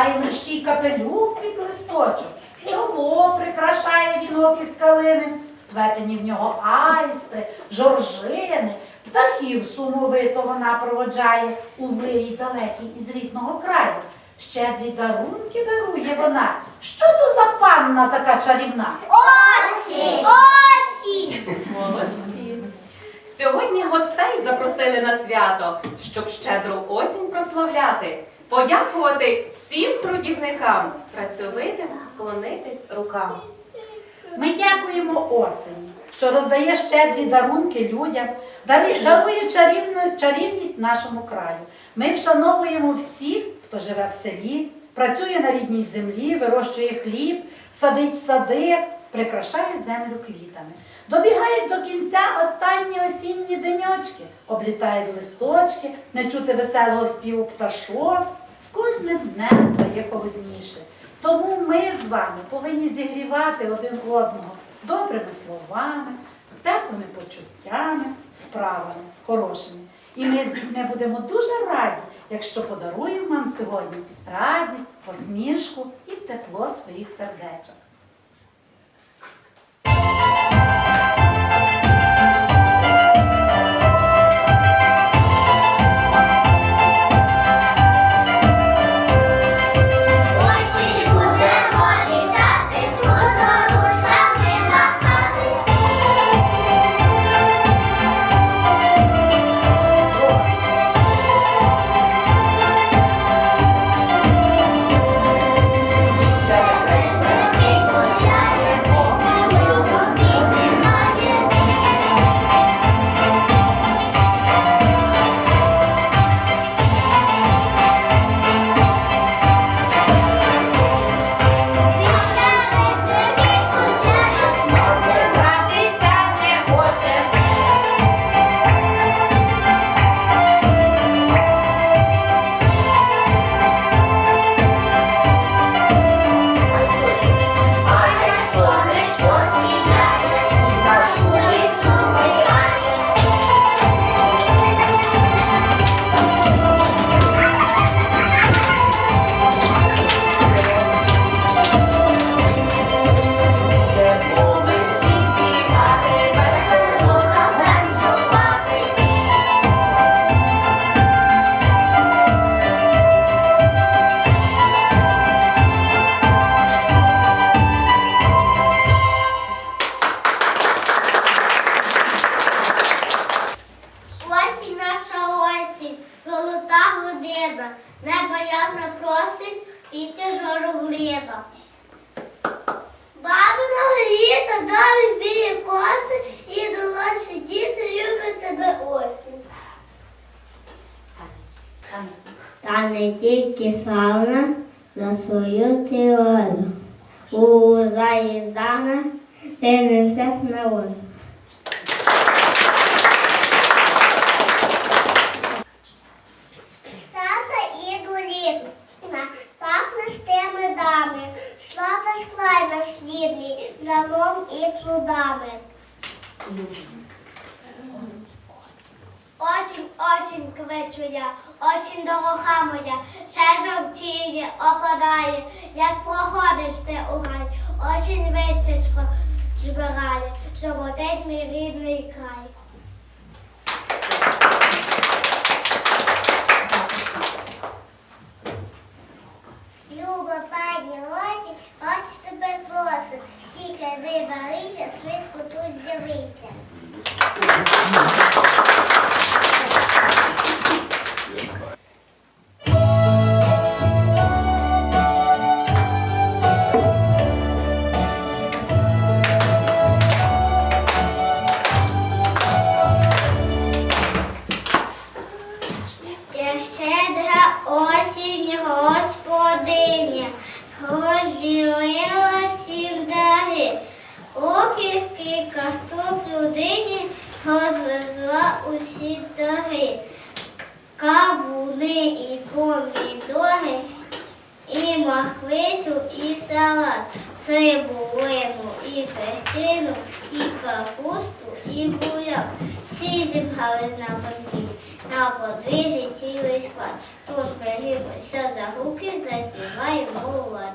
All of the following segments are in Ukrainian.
ховає мерщій капелюк від листочок. Чоло прикрашає вінок із калини, вплетені в нього айстри, жоржини, птахів сумовито вона проводжає у вирій далекий із рідного краю. Щедрі дарунки дарує вона. Що то за панна така чарівна? Осінь! Осінь! Молодці. Сьогодні гостей запросили на свято, щоб щедру осінь прославляти, подякувати всім трудівникам, працьовитим вклонитись рукам. Ми дякуємо осені, що роздає щедрі дарунки людям, дарує чарівну, чарівність нашому краю. Ми вшановуємо всіх, хто живе в селі, працює на рідній землі, вирощує хліб, садить сади, прикрашає землю квітами. Добігають до кінця останні осінні деньочки, облітають листочки, не чути веселого співу пташок. З кожним днем стає холодніше. Тому ми з вами повинні зігрівати один одного добрими словами, теплими почуттями, справами хорошими. І ми з будемо дуже раді, якщо подаруємо вам сьогодні радість, посмішку і тепло своїх сердечок. Тільки славна за свою теорію. У заїздана ти несеш на волю. Стата і долівна, пахне з тими дами, слава склай наш хлібний, замом і плодами. Осінь, осінь квичу я, осінь дорога моя, ще жовтіє, опадає, як проходиш ти у гай, осінь висічко збирає, животить мій рідний край. Люба пані осінь, ось тебе просить, тільки не барися, швидко тут з'явися. помідори, кавуни і помідори, і махвицю, і салат, цибулину, і печину, і капусту, і буряк. Всі зібрали на подвір'ї, на подвір'ї цілий склад. Тож берімося за руки, заспіваємо лад.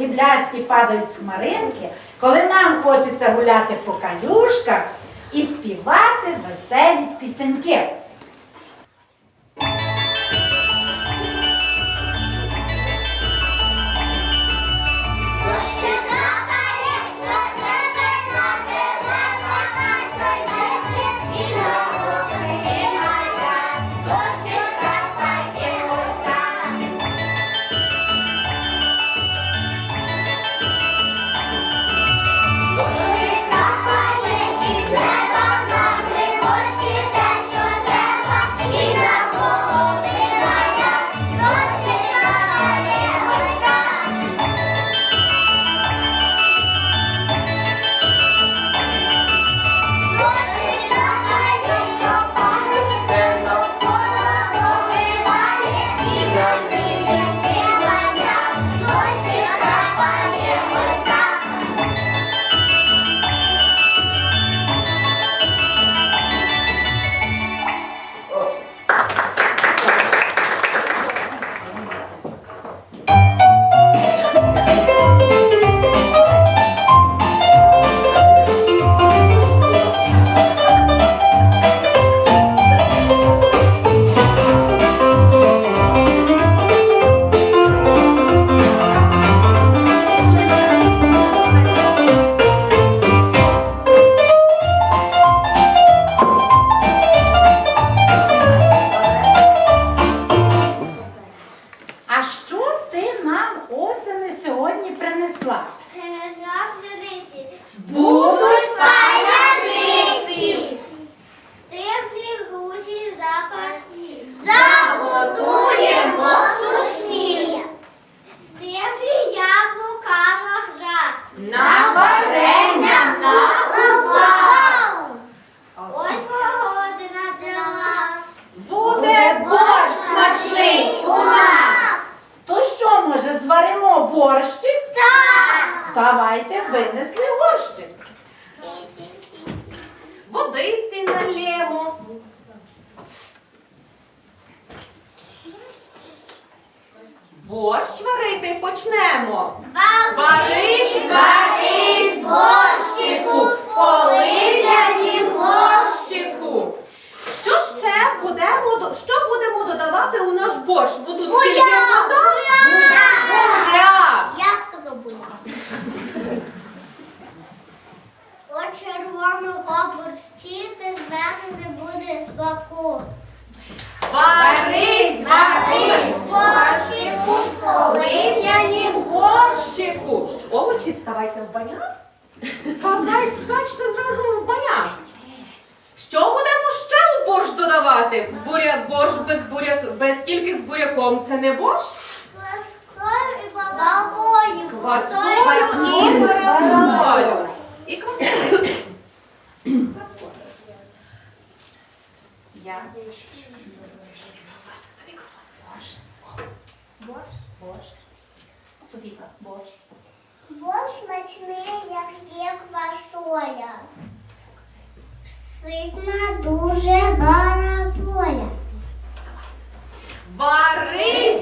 з гіблястки падають хмаринки, коли нам хочеться гуляти по калюшках і співати веселі пісеньки.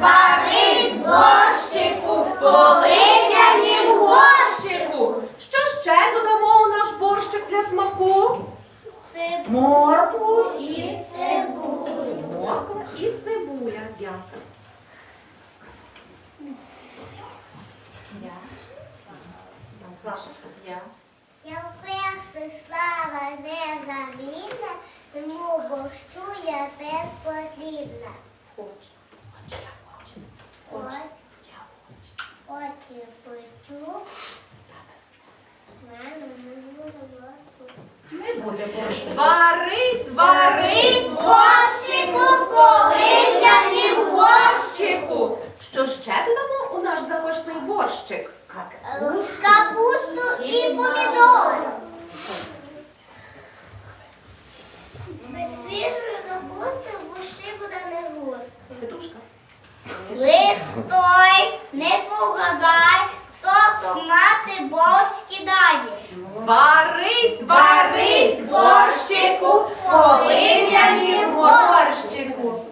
Варись, варись, борщику, полив'янім горщику. Що ще додамо у наш борщик для смаку? Моркву і цибулю. Морква і цибуля. Дякую. я. Ваша це я. Я вперше слава незамінна, тому борщу я теж потрібна. Хоч. Очі печу, мене не буде борщу. Не буде борщу. Варись, варись, борщику, полив'янім горщику. Що ще додамо у наш запашний борщик? Капусту і помідор. Без свіжої капусти в борщі буде не густо. Петрушка. Листой, не погадай, хто томати борщ кидає. Варись, варись, борщику, полив'янім борщику.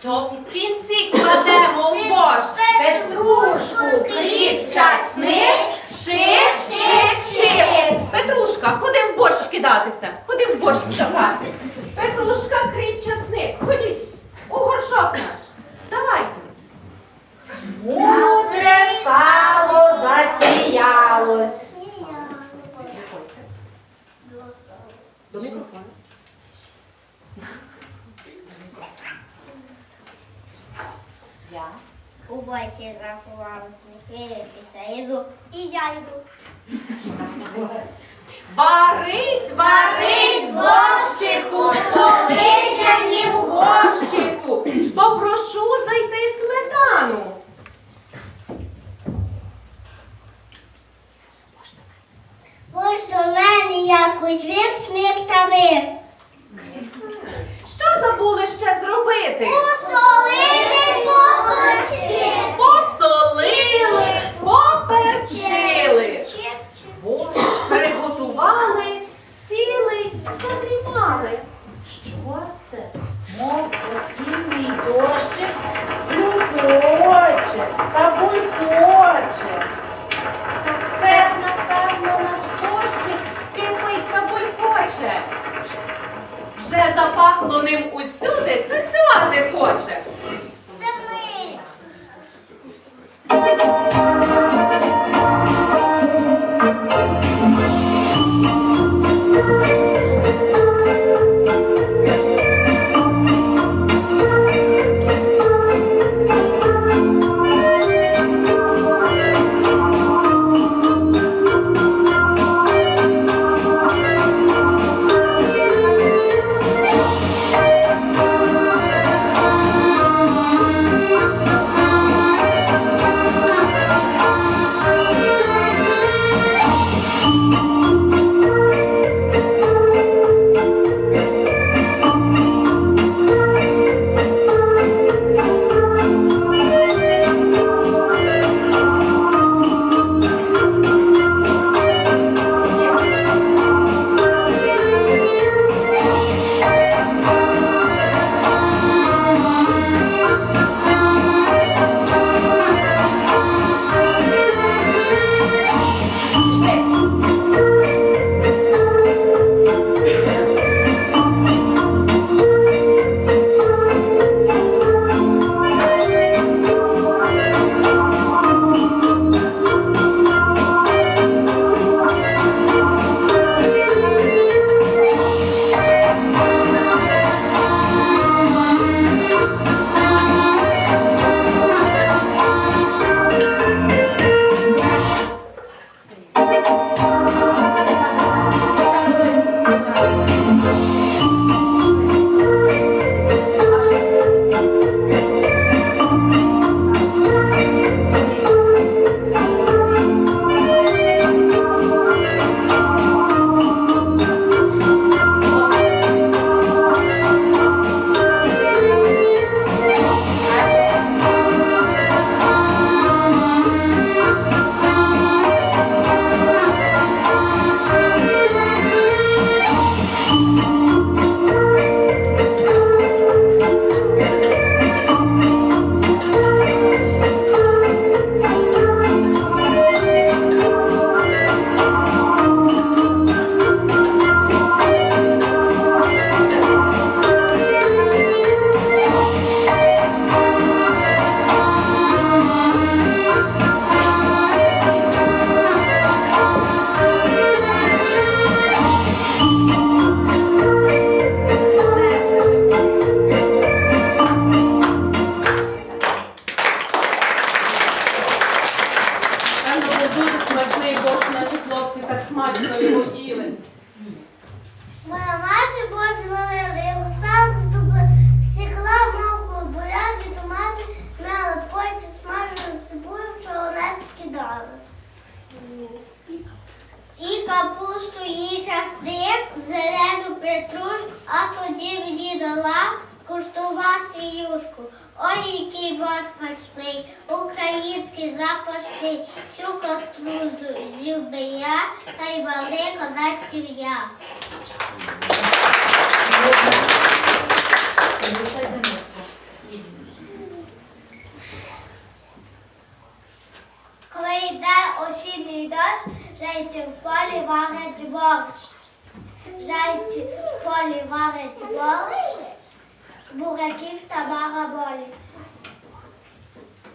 Що в кінці кладемо в борщ? Петрушку, кріп, часник, Шик, шик, шик. Петрушка, ходи в борщ кидатися, ходи в борщ ставати. Петрушка, кріп, часник, ходіть у горшок наш. Ставайте. Мудре сало засіялось. До мікрофону. Я. У боці заховалися, хилитися, іду. І я йду. Варись, варись, борщику, полив'янім горщику. Попрошу зайти сметану. Ось до вік сміхтавив. Що забули ще зробити? Посолити поперчили. Посолили, поперчили. Борщ приготували, сіли, задрімали. Булькоче. Вже запахло ним усюди, танцювати хоче. Це ми. Дощ, в полі варить борщ. Жайці в полі варить борщ, буряків та бараболі.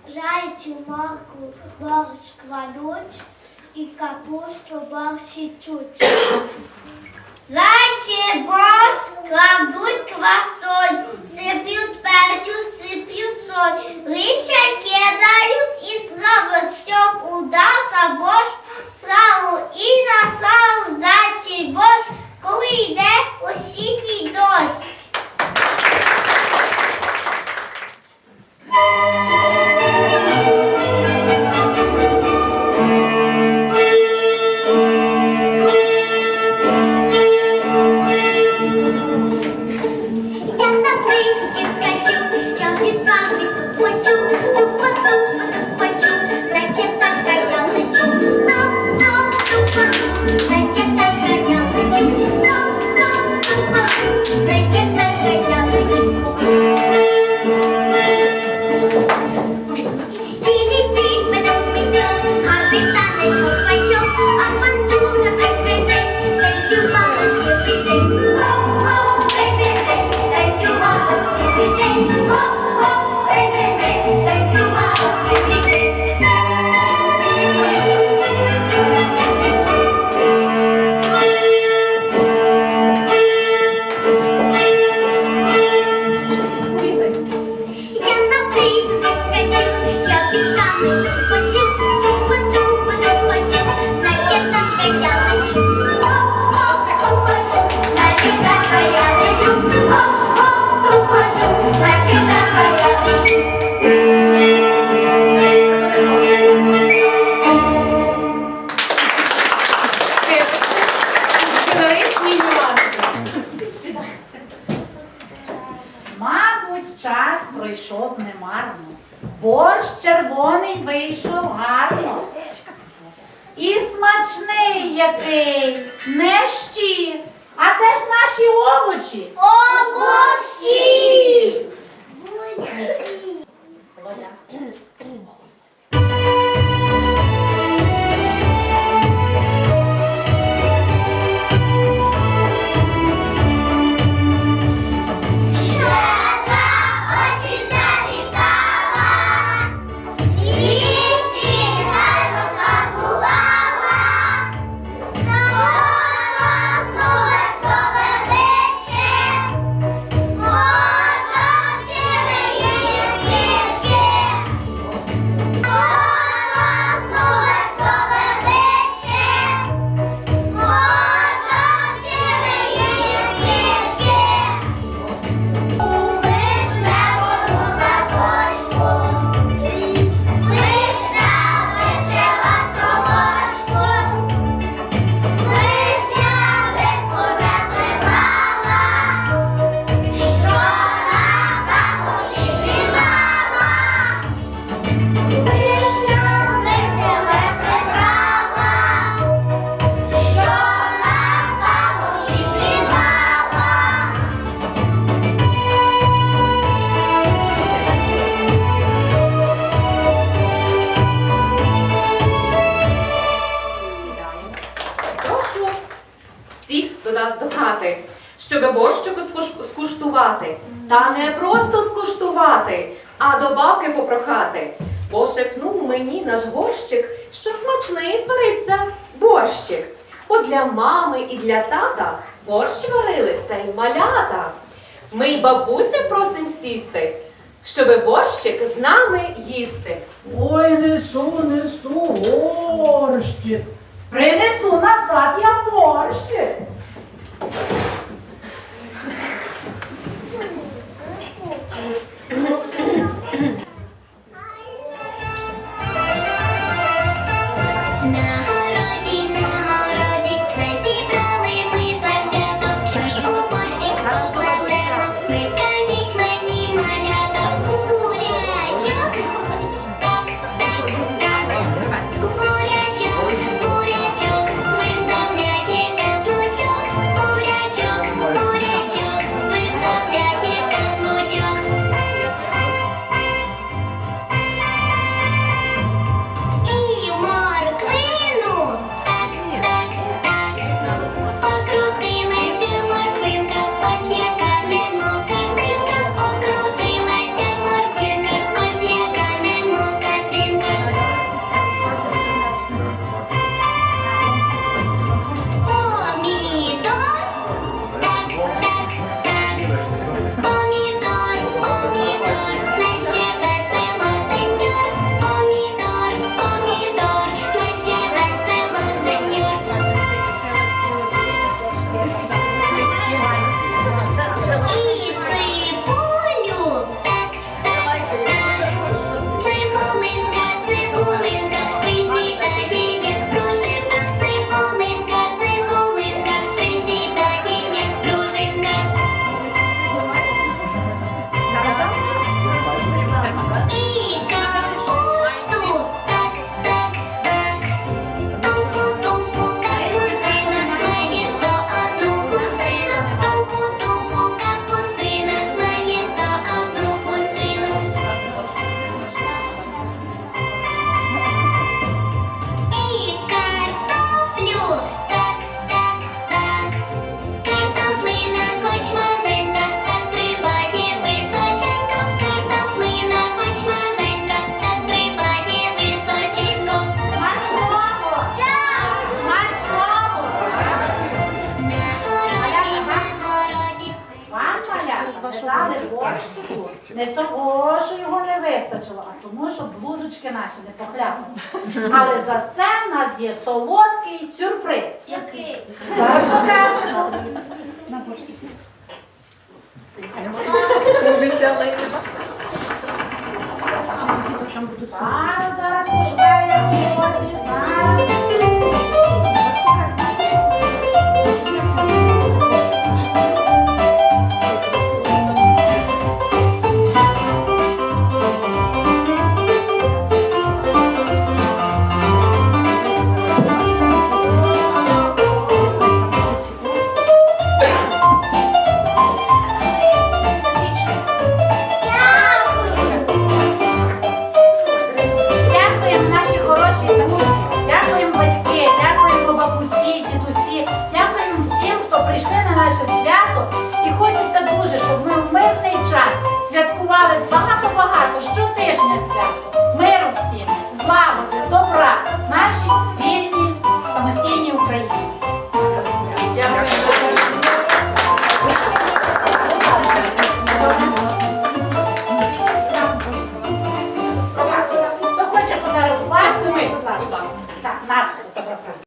Жайці в морку борщ кладуть і капусту борщичуть. Зайці борщ кладуть квасоль, сип'ють перцю, сип'ють соль, листя кидають і слава, щоб удався борщ славу і на зайчий борщ, коли йде осінній дощ. Та не просто скуштувати, а до бабки попрохати. Пошепнув мені наш горщик, що смачний зварився борщик. Бо для мами і для тата борщ варили це й малята. Ми й бабуся просим сісти, щоби борщик з нами їсти. Ой, несу, несу борщик. Принесу назад я борщик. Наші не похляпали. Але за це в нас є солодкий сюрприз. Який? Зараз покажемо. На і. Зараз, зараз пошукаю, як зараз.